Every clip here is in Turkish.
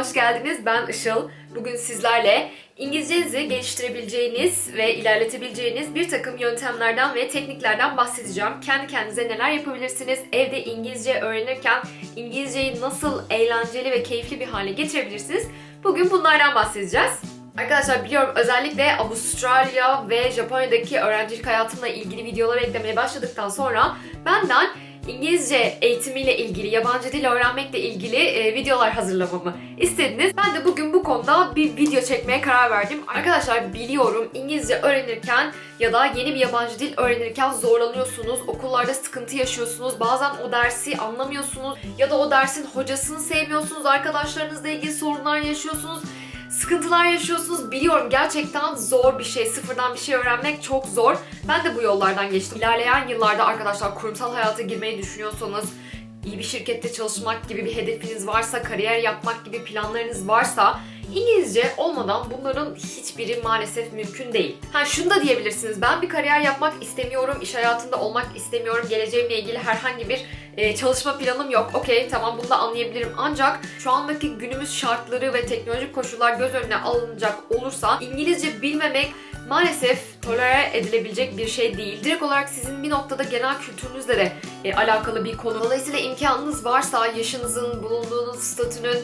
hoş geldiniz. Ben Işıl. Bugün sizlerle İngilizcenizi geliştirebileceğiniz ve ilerletebileceğiniz bir takım yöntemlerden ve tekniklerden bahsedeceğim. Kendi kendinize neler yapabilirsiniz? Evde İngilizce öğrenirken İngilizceyi nasıl eğlenceli ve keyifli bir hale getirebilirsiniz? Bugün bunlardan bahsedeceğiz. Arkadaşlar biliyorum özellikle Avustralya ve Japonya'daki öğrencilik hayatımla ilgili videoları eklemeye başladıktan sonra benden İngilizce eğitimiyle ilgili, yabancı dil öğrenmekle ilgili e, videolar hazırlamamı istediniz. Ben de bugün bu konuda bir video çekmeye karar verdim. Arkadaşlar biliyorum İngilizce öğrenirken ya da yeni bir yabancı dil öğrenirken zorlanıyorsunuz. Okullarda sıkıntı yaşıyorsunuz. Bazen o dersi anlamıyorsunuz ya da o dersin hocasını sevmiyorsunuz. Arkadaşlarınızla ilgili sorunlar yaşıyorsunuz sıkıntılar yaşıyorsunuz. Biliyorum gerçekten zor bir şey. Sıfırdan bir şey öğrenmek çok zor. Ben de bu yollardan geçtim. İlerleyen yıllarda arkadaşlar kurumsal hayata girmeyi düşünüyorsanız, iyi bir şirkette çalışmak gibi bir hedefiniz varsa, kariyer yapmak gibi planlarınız varsa İngilizce olmadan bunların hiçbiri maalesef mümkün değil. Ha şunu da diyebilirsiniz. Ben bir kariyer yapmak istemiyorum, iş hayatında olmak istemiyorum. Geleceğimle ilgili herhangi bir e, çalışma planım yok. Okey tamam bunu da anlayabilirim. Ancak şu andaki günümüz şartları ve teknolojik koşullar göz önüne alınacak olursa İngilizce bilmemek maalesef tolere edilebilecek bir şey değil. Direkt olarak sizin bir noktada genel kültürünüzle de e, alakalı bir konu. Dolayısıyla imkanınız varsa yaşınızın, bulunduğunuz statünün,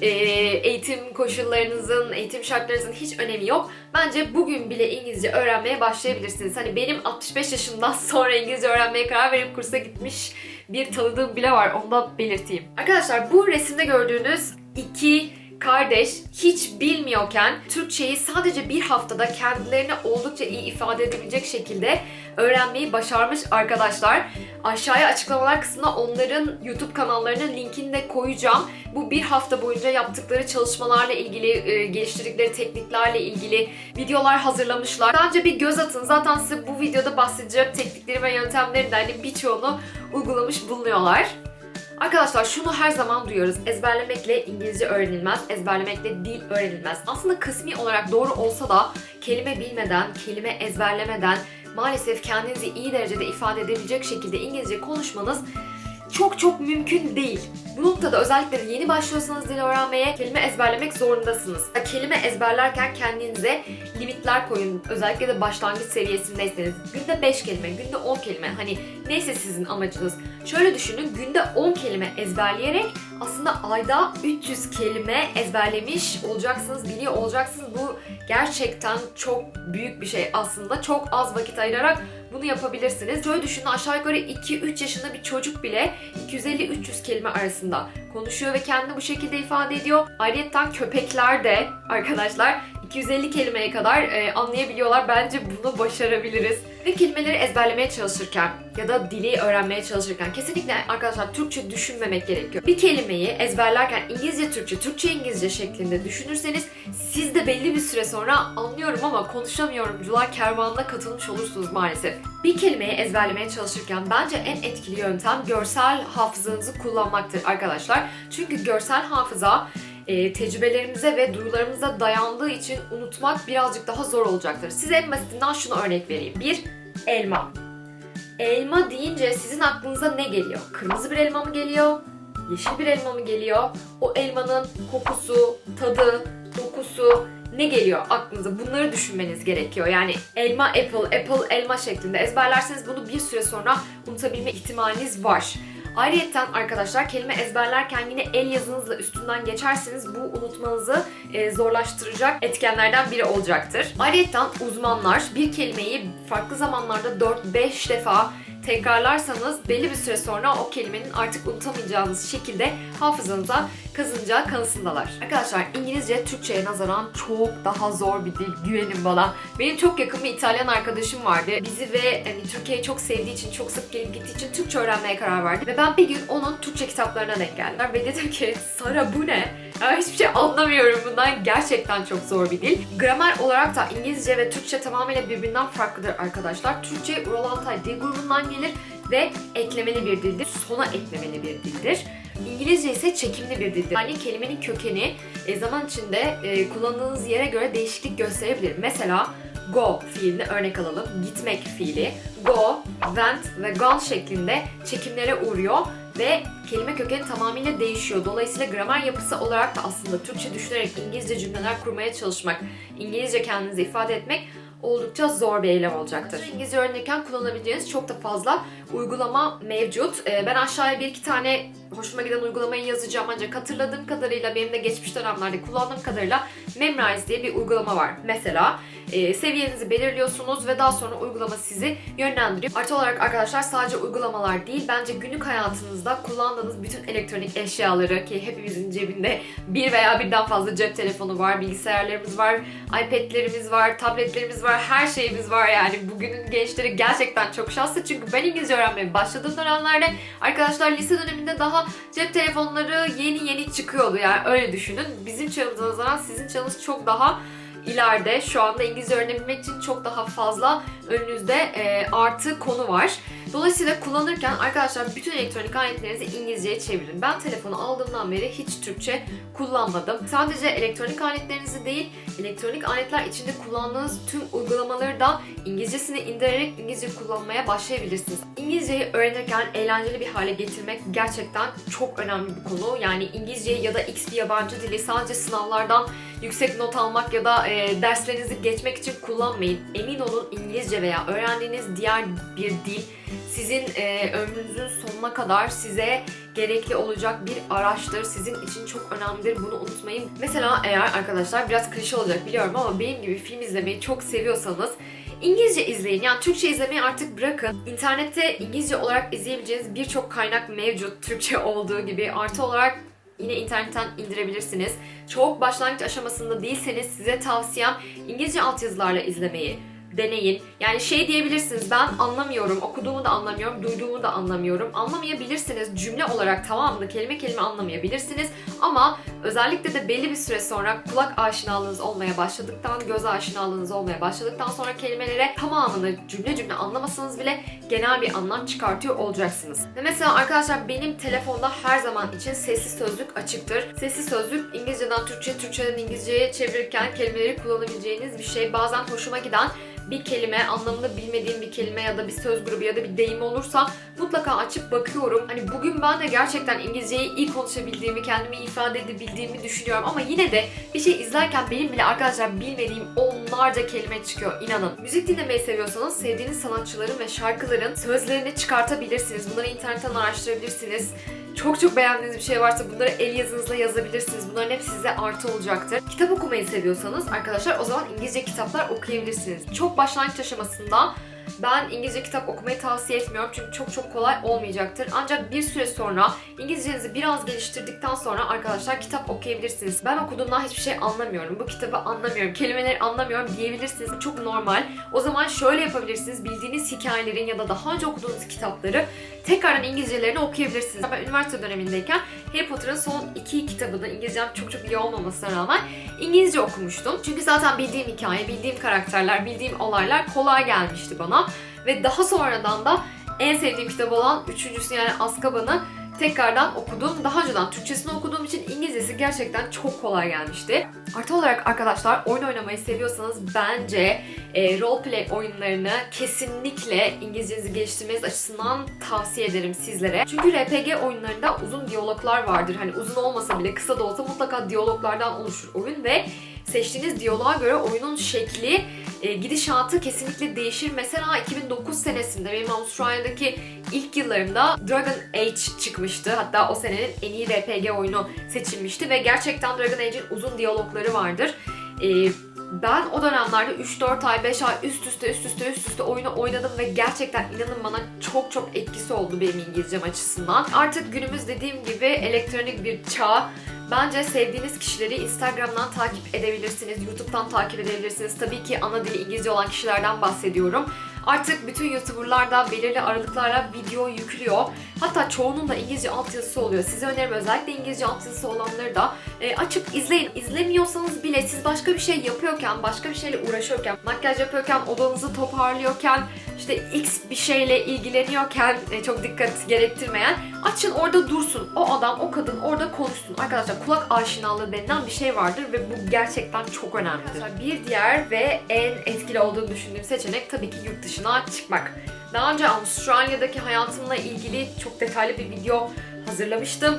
e, eğitim koşullarınızın, eğitim şartlarınızın hiç önemi yok. Bence bugün bile İngilizce öğrenmeye başlayabilirsiniz. Hani benim 65 yaşımdan sonra İngilizce öğrenmeye karar verip kursa gitmiş bir tanıdığım bile var. Onu da belirteyim. Arkadaşlar bu resimde gördüğünüz iki kardeş hiç bilmiyorken Türkçeyi sadece bir haftada kendilerini oldukça iyi ifade edebilecek şekilde öğrenmeyi başarmış arkadaşlar. Aşağıya açıklamalar kısmına onların YouTube kanallarının linkini de koyacağım. Bu bir hafta boyunca yaptıkları çalışmalarla ilgili, e, geliştirdikleri tekniklerle ilgili videolar hazırlamışlar. Bence bir göz atın. Zaten size bu videoda bahsedeceğim teknikleri ve yöntemlerin de hani birçoğunu uygulamış bulunuyorlar. Arkadaşlar şunu her zaman duyuyoruz. Ezberlemekle İngilizce öğrenilmez, ezberlemekle dil öğrenilmez. Aslında kısmi olarak doğru olsa da kelime bilmeden, kelime ezberlemeden maalesef kendinizi iyi derecede ifade edebilecek şekilde İngilizce konuşmanız çok çok mümkün değil. Bu noktada özellikle yeni başlıyorsanız dil öğrenmeye kelime ezberlemek zorundasınız. Kelime ezberlerken kendinize limitler koyun. Özellikle de başlangıç seviyesindeyseniz. Günde 5 kelime, günde 10 kelime. Hani neyse sizin amacınız. Şöyle düşünün günde 10 kelime ezberleyerek aslında ayda 300 kelime ezberlemiş olacaksınız, biliyor olacaksınız. Bu gerçekten çok büyük bir şey aslında. Çok az vakit ayırarak bunu yapabilirsiniz. Şöyle düşünün aşağı yukarı 2-3 yaşında bir çocuk bile 250-300 kelime arasında konuşuyor ve kendini bu şekilde ifade ediyor. Ayrıca köpekler de arkadaşlar 250 kelimeye kadar e, anlayabiliyorlar. Bence bunu başarabiliriz. Ve kelimeleri ezberlemeye çalışırken ya da dili öğrenmeye çalışırken kesinlikle arkadaşlar Türkçe düşünmemek gerekiyor. Bir kelimeyi ezberlerken İngilizce Türkçe, Türkçe İngilizce şeklinde düşünürseniz siz de belli bir süre sonra anlıyorum ama konuşamıyorumcular kervanına katılmış olursunuz maalesef. Bir kelimeyi ezberlemeye çalışırken bence en etkili yöntem görsel hafızanızı kullanmaktır arkadaşlar. Çünkü görsel hafıza e, tecrübelerimize ve duyularımıza dayandığı için unutmak birazcık daha zor olacaktır. Size en basitinden şunu örnek vereyim. Bir, elma. Elma deyince sizin aklınıza ne geliyor? Kırmızı bir elma mı geliyor? Yeşil bir elma mı geliyor? O elmanın kokusu, tadı, dokusu ne geliyor aklınıza? Bunları düşünmeniz gerekiyor. Yani elma apple, apple elma şeklinde ezberlerseniz bunu bir süre sonra unutabilme ihtimaliniz var. Ayrıca arkadaşlar kelime ezberlerken yine el yazınızla üstünden geçerseniz bu unutmanızı e, zorlaştıracak etkenlerden biri olacaktır. Ayrıca uzmanlar bir kelimeyi farklı zamanlarda 4-5 defa tekrarlarsanız belli bir süre sonra o kelimenin artık unutamayacağınız şekilde hafızanıza kazınacağı kanısındalar. Arkadaşlar İngilizce Türkçe'ye nazaran çok daha zor bir dil. Güvenin bana. Benim çok yakın bir İtalyan arkadaşım vardı. Bizi ve hani, Türkiye'yi çok sevdiği için, çok sık gelip gittiği için Türkçe öğrenmeye karar verdi. Ve ben bir gün onun Türkçe kitaplarına denk geldim. Ve dedim ki Sara bu ne? Ya hiçbir şey anlamıyorum bundan. Gerçekten çok zor bir dil. Gramer olarak da İngilizce ve Türkçe tamamıyla birbirinden farklıdır arkadaşlar. Türkçe Ural Altay dil grubundan gelir ve eklemeli bir dildir. Sona eklemeli bir dildir. İngilizce ise çekimli bir dildir. Yani kelimenin kökeni e, zaman içinde e, kullandığınız yere göre değişiklik gösterebilir. Mesela go fiilini örnek alalım. Gitmek fiili. Go, went ve gone şeklinde çekimlere uğruyor ve kelime kökeni tamamıyla değişiyor. Dolayısıyla gramer yapısı olarak da aslında Türkçe düşünerek İngilizce cümleler kurmaya çalışmak, İngilizce kendinizi ifade etmek oldukça zor bir eylem olacaktır. İngilizce öğrenirken kullanabileceğiniz çok da fazla uygulama mevcut. Ee, ben aşağıya bir iki tane hoşuma giden uygulamayı yazacağım ancak hatırladığım kadarıyla benim de geçmiş dönemlerde kullandığım kadarıyla Memrise diye bir uygulama var. Mesela e, seviyenizi belirliyorsunuz ve daha sonra uygulama sizi yönlendiriyor. Artı olarak arkadaşlar sadece uygulamalar değil bence günlük hayatınızda kullandığınız bütün elektronik eşyaları ki hepimizin cebinde bir veya birden fazla cep telefonu var, bilgisayarlarımız var, iPad'lerimiz var, tabletlerimiz var, her şeyimiz var yani. Bugünün gençleri gerçekten çok şanslı çünkü ben İngilizce öğrenmeye başladığım dönemlerde arkadaşlar lise döneminde daha cep telefonları yeni yeni çıkıyordu yani öyle düşünün. Bizim çağımıza nazaran sizin çağınız çok daha ileride şu anda İngilizce öğrenebilmek için çok daha fazla önünüzde e, artı konu var. Dolayısıyla kullanırken arkadaşlar bütün elektronik aletlerinizi İngilizceye çevirin. Ben telefonu aldığımdan beri hiç Türkçe kullanmadım. Sadece elektronik aletlerinizi değil, elektronik aletler içinde kullandığınız tüm uygulamaları da İngilizcesini indirerek İngilizce kullanmaya başlayabilirsiniz. İngilizceyi öğrenirken eğlenceli bir hale getirmek gerçekten çok önemli bir konu. Yani İngilizceyi ya da X bir yabancı dili sadece sınavlardan yüksek not almak ya da e, derslerinizi geçmek için kullanmayın. Emin olun İngilizce veya öğrendiğiniz diğer bir dil sizin e, ömrünüzün sonuna kadar size gerekli olacak bir araçtır. Sizin için çok önemlidir. Bunu unutmayın. Mesela eğer arkadaşlar biraz klişe olacak biliyorum ama benim gibi film izlemeyi çok seviyorsanız İngilizce izleyin. Yani Türkçe izlemeyi artık bırakın. İnternette İngilizce olarak izleyebileceğiniz birçok kaynak mevcut. Türkçe olduğu gibi. Artı olarak yine internetten indirebilirsiniz. Çok başlangıç aşamasında değilseniz size tavsiyem İngilizce altyazılarla izlemeyi deneyin. Yani şey diyebilirsiniz ben anlamıyorum, okuduğumu da anlamıyorum, duyduğumu da anlamıyorum. Anlamayabilirsiniz cümle olarak tamamını kelime kelime anlamayabilirsiniz. Ama özellikle de belli bir süre sonra kulak aşinalığınız olmaya başladıktan, göz aşinalığınız olmaya başladıktan sonra kelimelere tamamını cümle cümle anlamasanız bile genel bir anlam çıkartıyor olacaksınız. Ve mesela arkadaşlar benim telefonda her zaman için sessiz sözlük açıktır. Sessiz sözlük İngilizceden Türkçe, Türkçeden İngilizceye çevirirken kelimeleri kullanabileceğiniz bir şey. Bazen hoşuma giden bir kelime, anlamını bilmediğim bir kelime ya da bir söz grubu ya da bir deyim olursa mutlaka açıp bakıyorum. Hani bugün ben de gerçekten İngilizceyi iyi konuşabildiğimi, kendimi ifade edebildiğimi düşünüyorum ama yine de bir şey izlerken benim bile arkadaşlar bilmediğim onlarca kelime çıkıyor inanın. Müzik dinlemeyi seviyorsanız sevdiğiniz sanatçıların ve şarkıların sözlerini çıkartabilirsiniz. Bunları internetten araştırabilirsiniz. Çok çok beğendiğiniz bir şey varsa bunları el yazınızla yazabilirsiniz. Bunların hepsi size artı olacaktır. Kitap okumayı seviyorsanız arkadaşlar o zaman İngilizce kitaplar okuyabilirsiniz. Çok başlangıç aşamasında ben İngilizce kitap okumayı tavsiye etmiyorum çünkü çok çok kolay olmayacaktır. Ancak bir süre sonra İngilizcenizi biraz geliştirdikten sonra arkadaşlar kitap okuyabilirsiniz. Ben okuduğumdan hiçbir şey anlamıyorum. Bu kitabı anlamıyorum. Kelimeleri anlamıyorum diyebilirsiniz. Çok normal. O zaman şöyle yapabilirsiniz. Bildiğiniz hikayelerin ya da daha önce okuduğunuz kitapları tekrardan İngilizcelerini okuyabilirsiniz. Ben üniversite dönemindeyken Harry Potter'ın son iki kitabını İngilizcem çok çok iyi olmamasına rağmen İngilizce okumuştum. Çünkü zaten bildiğim hikaye, bildiğim karakterler, bildiğim olaylar kolay gelmişti bana. Ve daha sonradan da en sevdiğim kitap olan üçüncüsü yani Azkaban'ı tekrardan okudum. Daha önceden Türkçesini okuduğum için İngilizcesi gerçekten çok kolay gelmişti. Artı olarak arkadaşlar oyun oynamayı seviyorsanız bence e, roleplay oyunlarını kesinlikle İngilizcenizi geliştirmeniz açısından tavsiye ederim sizlere. Çünkü RPG oyunlarında uzun diyaloglar vardır. Hani uzun olmasa bile kısa da olsa mutlaka diyaloglardan oluşur oyun ve seçtiğiniz diyaloğa göre oyunun şekli, e, gidişatı kesinlikle değişir. Mesela 2009 senesinde benim Avustralya'daki ilk yıllarımda Dragon Age çıkmıştı. Hatta o senenin en iyi RPG oyunu seçilmişti ve gerçekten Dragon Age'in uzun diyalogları vardır. E, ben o dönemlerde 3-4 ay, 5 ay üst üste üst üste üst üste oyunu oynadım ve gerçekten inanın bana çok çok etkisi oldu benim İngilizcem açısından. Artık günümüz dediğim gibi elektronik bir çağ. Bence sevdiğiniz kişileri Instagram'dan takip edebilirsiniz, YouTube'dan takip edebilirsiniz. Tabii ki ana dili İngilizce olan kişilerden bahsediyorum. Artık bütün YouTuber'lar da belirli aralıklarla video yüklüyor. Hatta çoğunun da İngilizce altyazısı oluyor. Size önerim özellikle İngilizce altyazısı olanları da E, açıp izleyin. İzlemiyorsanız bile siz başka bir şey yapıyorken, başka bir şeyle uğraşıyorken, makyaj yapıyorken, odanızı toparlıyorken, işte X bir şeyle ilgileniyorken e, çok dikkat gerektirmeyen açın orada dursun. O adam, o kadın orada konuşsun. Arkadaşlar kulak aşinalığı denilen bir şey vardır ve bu gerçekten çok önemlidir. Arkadaşlar bir diğer ve en etkili olduğunu düşündüğüm seçenek tabii ki yurt dışına çıkmak. Daha önce Avustralya'daki hayatımla ilgili çok detaylı bir video hazırlamıştım.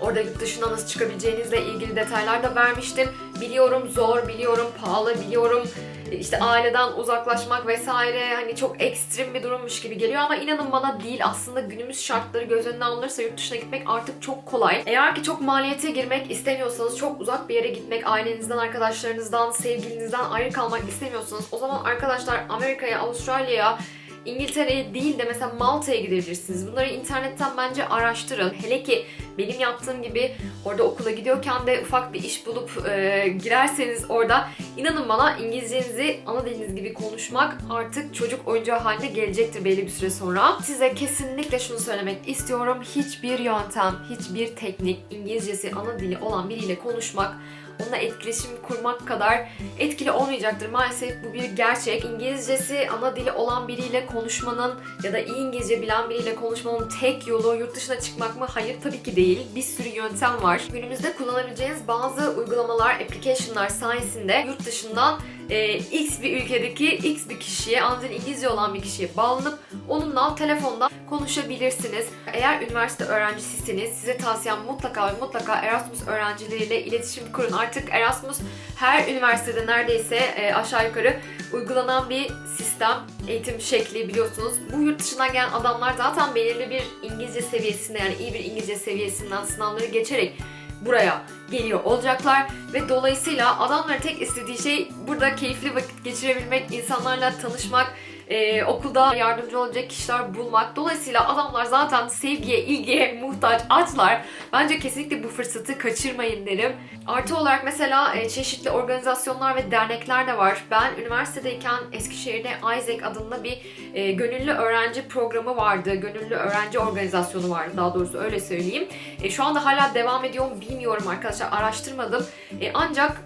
Orada yurt dışına nasıl çıkabileceğinizle ilgili detaylar da vermiştim. Biliyorum zor, biliyorum pahalı, biliyorum işte aileden uzaklaşmak vesaire hani çok ekstrem bir durummuş gibi geliyor ama inanın bana değil aslında günümüz şartları göz önüne alınırsa yurt dışına gitmek artık çok kolay. Eğer ki çok maliyete girmek istemiyorsanız çok uzak bir yere gitmek ailenizden, arkadaşlarınızdan, sevgilinizden ayrı kalmak istemiyorsanız o zaman arkadaşlar Amerika'ya, Avustralya'ya İngiltere'ye değil de mesela Malta'ya gidebilirsiniz. Bunları internetten bence araştırın. Hele ki benim yaptığım gibi orada okula gidiyorken de ufak bir iş bulup e, girerseniz orada inanın bana İngilizcenizi ana diliniz gibi konuşmak artık çocuk oyuncağı haline gelecektir belli bir süre sonra. Size kesinlikle şunu söylemek istiyorum. Hiçbir yöntem, hiçbir teknik İngilizcesi ana dili olan biriyle konuşmak onunla etkileşim kurmak kadar etkili olmayacaktır. Maalesef bu bir gerçek. İngilizcesi ana dili olan biriyle konuşmanın ya da iyi İngilizce bilen biriyle konuşmanın tek yolu yurt dışına çıkmak mı? Hayır tabii ki değil. Bir sürü yöntem var. Günümüzde kullanabileceğiniz bazı uygulamalar, application'lar sayesinde yurt dışından e, X bir ülkedeki X bir kişiye, dili İngilizce olan bir kişiye bağlanıp onunla telefonda konuşabilirsiniz. Eğer üniversite öğrencisisiniz size tavsiyem mutlaka ve mutlaka Erasmus öğrencileriyle iletişim kurun. Artık Erasmus her üniversitede neredeyse e, aşağı yukarı uygulanan bir sistem, eğitim şekli biliyorsunuz. Bu yurt dışından gelen adamlar zaten belirli bir İngilizce seviyesinde yani iyi bir İngilizce seviyesinden sınavları geçerek buraya geliyor olacaklar. Ve dolayısıyla adamların tek istediği şey burada keyifli vakit geçirebilmek, insanlarla tanışmak, e, okulda yardımcı olacak kişiler bulmak. Dolayısıyla adamlar zaten sevgiye, ilgiye muhtaç, açlar. Bence kesinlikle bu fırsatı kaçırmayın derim. Artı olarak mesela e, çeşitli organizasyonlar ve dernekler de var. Ben üniversitedeyken Eskişehir'de Isaac adında bir e, gönüllü öğrenci programı vardı. Gönüllü öğrenci organizasyonu vardı daha doğrusu öyle söyleyeyim. E, şu anda hala devam ediyor mu bilmiyorum arkadaşlar araştırmadım. E, ancak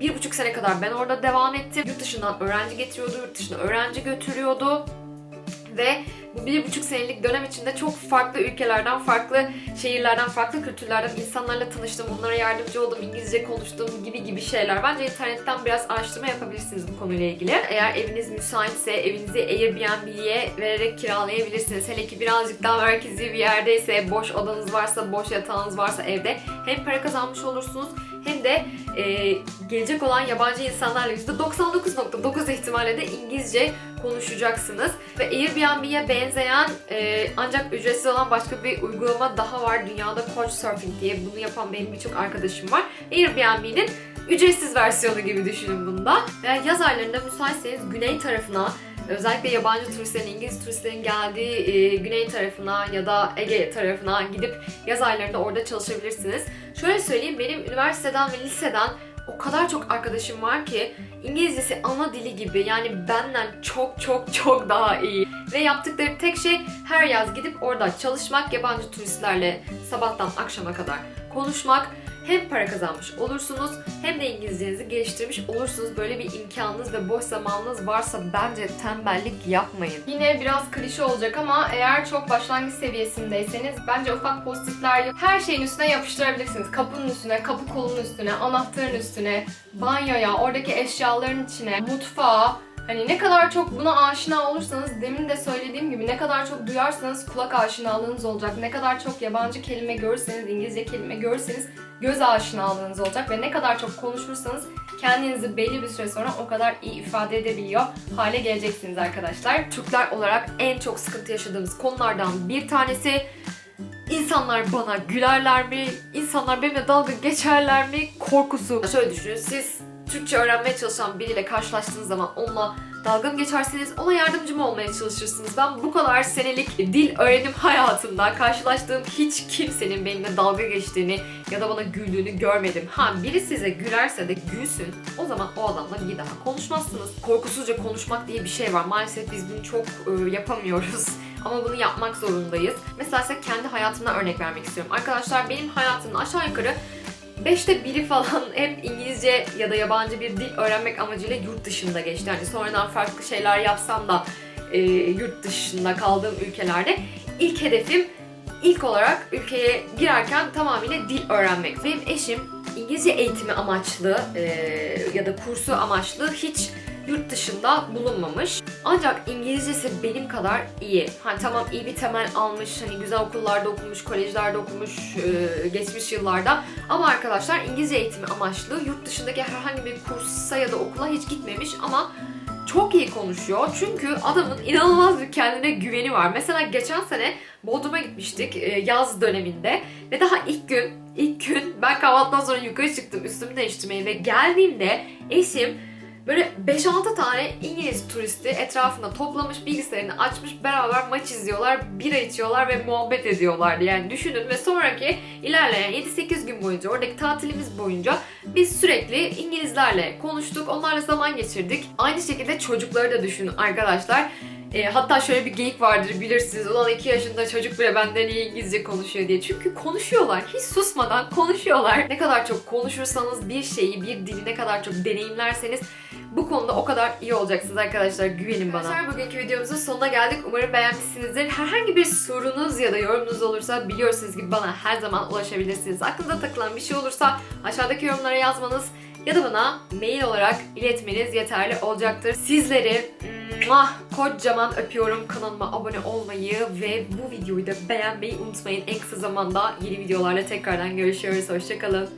bir buçuk sene kadar ben orada devam ettim. Yurt dışından öğrenci getiriyordu, yurt dışına öğrenci götürüyordu. Ve bu bir buçuk senelik dönem içinde çok farklı ülkelerden, farklı şehirlerden, farklı kültürlerden insanlarla tanıştım. Onlara yardımcı oldum, İngilizce konuştum gibi gibi şeyler. Bence internetten biraz araştırma yapabilirsiniz bu konuyla ilgili. Eğer eviniz müsaitse evinizi Airbnb'ye vererek kiralayabilirsiniz. Hele ki birazcık daha merkezi bir yerdeyse, boş odanız varsa, boş yatağınız varsa evde hem para kazanmış olursunuz de e, gelecek olan yabancı insanlarla %99.9 ihtimalle de İngilizce konuşacaksınız. Ve Airbnb'ye benzeyen e, ancak ücretsiz olan başka bir uygulama daha var. Dünyada Couchsurfing diye bunu yapan benim birçok arkadaşım var. Airbnb'nin ücretsiz versiyonu gibi düşünün bunda. Ve yaz aylarında müsaitseniz güney tarafına özellikle yabancı turistlerin, İngiliz turistlerin geldiği e, güney tarafına ya da Ege tarafına gidip yaz aylarında orada çalışabilirsiniz. Şöyle söyleyeyim benim üniversiteden ve liseden o kadar çok arkadaşım var ki İngilizcesi ana dili gibi yani benden çok çok çok daha iyi. Ve yaptıkları tek şey her yaz gidip orada çalışmak, yabancı turistlerle sabahtan akşama kadar konuşmak. Hem para kazanmış olursunuz hem de İngilizcenizi geliştirmiş olursunuz. Böyle bir imkanınız ve boş zamanınız varsa bence tembellik yapmayın. Yine biraz klişe olacak ama eğer çok başlangıç seviyesindeyseniz bence ufak postitler her şeyin üstüne yapıştırabilirsiniz. Kapının üstüne, kapı kolunun üstüne, anahtarın üstüne, banyoya, oradaki eşyaların içine, mutfağa. Hani ne kadar çok buna aşina olursanız, demin de söylediğim gibi ne kadar çok duyarsanız kulak aşinalığınız olacak. Ne kadar çok yabancı kelime görürseniz, İngilizce kelime görürseniz göz aşinalığınız olacak ve ne kadar çok konuşursanız kendinizi belli bir süre sonra o kadar iyi ifade edebiliyor hale geleceksiniz arkadaşlar. Türkler olarak en çok sıkıntı yaşadığımız konulardan bir tanesi insanlar bana gülerler mi? İnsanlar benimle dalga geçerler mi? Korkusu. Şöyle düşünün siz Türkçe öğrenmeye çalışan biriyle karşılaştığınız zaman onunla dalga mı geçersiniz, ona yardımcı mı olmaya çalışırsınız? Ben bu kadar senelik dil öğrenim hayatımda karşılaştığım hiç kimsenin benimle dalga geçtiğini ya da bana güldüğünü görmedim. Ha biri size gülerse de gülsün, o zaman o adamla bir daha konuşmazsınız. Korkusuzca konuşmak diye bir şey var. Maalesef biz bunu çok e, yapamıyoruz. Ama bunu yapmak zorundayız. Mesela size kendi hayatımdan örnek vermek istiyorum. Arkadaşlar benim hayatımda aşağı yukarı Beşte biri falan hep İngilizce ya da yabancı bir dil öğrenmek amacıyla yurt dışında geçti. Yani sonradan farklı şeyler yapsam da e, yurt dışında kaldığım ülkelerde ilk hedefim ilk olarak ülkeye girerken tamamıyla dil öğrenmek. Benim eşim İngilizce eğitimi amaçlı e, ya da kursu amaçlı hiç yurt dışında bulunmamış. Ancak İngilizcesi benim kadar iyi. Hani tamam iyi bir temel almış, hani güzel okullarda okumuş, kolejlerde okumuş e, geçmiş yıllarda. Ama arkadaşlar İngilizce eğitimi amaçlı yurt dışındaki herhangi bir kursa ya da okula hiç gitmemiş ama çok iyi konuşuyor. Çünkü adamın inanılmaz bir kendine güveni var. Mesela geçen sene Bodrum'a gitmiştik e, yaz döneminde ve daha ilk gün ilk gün ben kahvaltıdan sonra yukarı çıktım üstümü değiştirmeye ve geldiğimde eşim böyle 5-6 tane İngiliz turisti etrafında toplamış bilgisayarını açmış beraber maç izliyorlar, bira içiyorlar ve muhabbet ediyorlardı. Yani düşünün ve sonraki ilerleyen 7-8 gün boyunca oradaki tatilimiz boyunca biz sürekli İngilizlerle konuştuk, onlarla zaman geçirdik. Aynı şekilde çocukları da düşünün arkadaşlar. E, hatta şöyle bir geyik vardır bilirsiniz. Ulan 2 yaşında çocuk bile benden iyi İngilizce konuşuyor diye. Çünkü konuşuyorlar. Hiç susmadan konuşuyorlar. Ne kadar çok konuşursanız bir şeyi, bir dili ne kadar çok deneyimlerseniz bu konuda o kadar iyi olacaksınız arkadaşlar. Güvenin bana. Arkadaşlar bugünkü videomuzun sonuna geldik. Umarım beğenmişsinizdir. Herhangi bir sorunuz ya da yorumunuz olursa biliyorsunuz ki bana her zaman ulaşabilirsiniz. Aklınıza takılan bir şey olursa aşağıdaki yorumlara yazmanız ya da bana mail olarak iletmeniz yeterli olacaktır. Sizleri muah, kocaman öpüyorum. Kanalıma abone olmayı ve bu videoyu da beğenmeyi unutmayın. En kısa zamanda yeni videolarla tekrardan görüşüyoruz. Hoşçakalın.